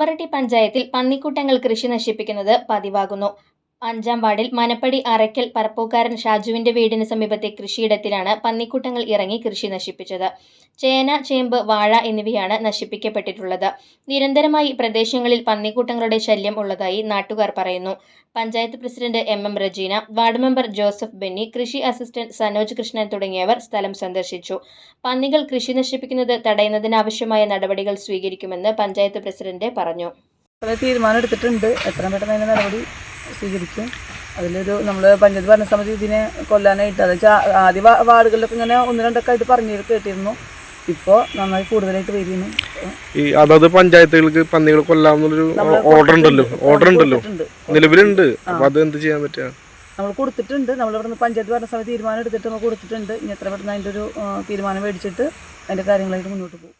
പാവറട്ടി പഞ്ചായത്തിൽ പന്നിക്കൂട്ടങ്ങൾ കൃഷി നശിപ്പിക്കുന്നത് പതിവാകുന്നു. അഞ്ചാം വാർഡിൽ മനപ്പടി അറയ്ക്കൽ പറപ്പൂക്കാരൻ ഷാജുവിന്റെ വീടിന് സമീപത്തെ കൃഷിയിടത്തിലാണ് പന്നിക്കൂട്ടങ്ങൾ ഇറങ്ങി കൃഷി നശിപ്പിച്ചത്. ചേന ചേമ്പ് വാഴ എന്നിവയാണ് നശിപ്പിക്കപ്പെട്ടിട്ടുള്ളത്. നിരന്തരമായി പ്രദേശങ്ങളിൽ പന്നിക്കൂട്ടങ്ങളുടെ ശല്യം ഉള്ളതായി നാട്ടുകാർ പറയുന്നു. Panchayat president M M Rajeena ward member Joseph Benny കൃഷി അസിസ്റ്റന്റ് സനോജ് കൃഷ്ണൻ തുടങ്ങിയവർ സ്ഥലം സന്ദർശിച്ചു. പന്നികൾ കൃഷി നശിപ്പിക്കുന്നത് തടയുന്നതിനാവശ്യമായ നടപടികൾ സ്വീകരിക്കുമെന്ന് പഞ്ചായത്ത് പ്രസിഡന്റ് പറഞ്ഞു. തീരുമാനം എടുത്തിട്ടുണ്ട്. എത്രയും പെട്ടെന്ന് അതിന്റെ നടപടി സ്വീകരിക്കും. അതിലൊരു നമ്മൾ പഞ്ചായത്ത് ഭരണസമിതി ഇതിനെ കൊല്ലാനായിട്ട് അത് വെച്ചാൽ ആദ്യ വാർഡുകളിലൊക്കെ ഇങ്ങനെ ഒന്ന് രണ്ടൊക്കെ ആയിട്ട് പറഞ്ഞു കേട്ടിരുന്നു. ഇപ്പോൾ നന്നായി കൂടുതലായിട്ട് വരുന്നു ഈ അതത് പഞ്ചായത്തുകൾക്ക് പന്നികൾ കൊല്ലാമെന്നുള്ളൊരു ഓർഡർ ഉണ്ടല്ലോ. ഓർഡർ ഉണ്ടല്ലോ. നിലവിലുണ്ട്. അപ്പോൾ അത് എന്ത് ചെയ്യാൻ പറ്റുക? നമ്മൾ കൊടുത്തിട്ടുണ്ട്. നമ്മൾ ഇവിടുന്ന് പഞ്ചായത്ത് ഭരണസമിതി തീരുമാനം എടുത്തിട്ട് നമ്മൾ കൊടുത്തിട്ടുണ്ട്. ഇനി എത്ര പെട്ടെന്ന് അതിന്റെ ഒരു തീരുമാനം മേടിച്ചിട്ട് അതിന്റെ കാര്യങ്ങളായിട്ട് മുന്നോട്ട് പോകും.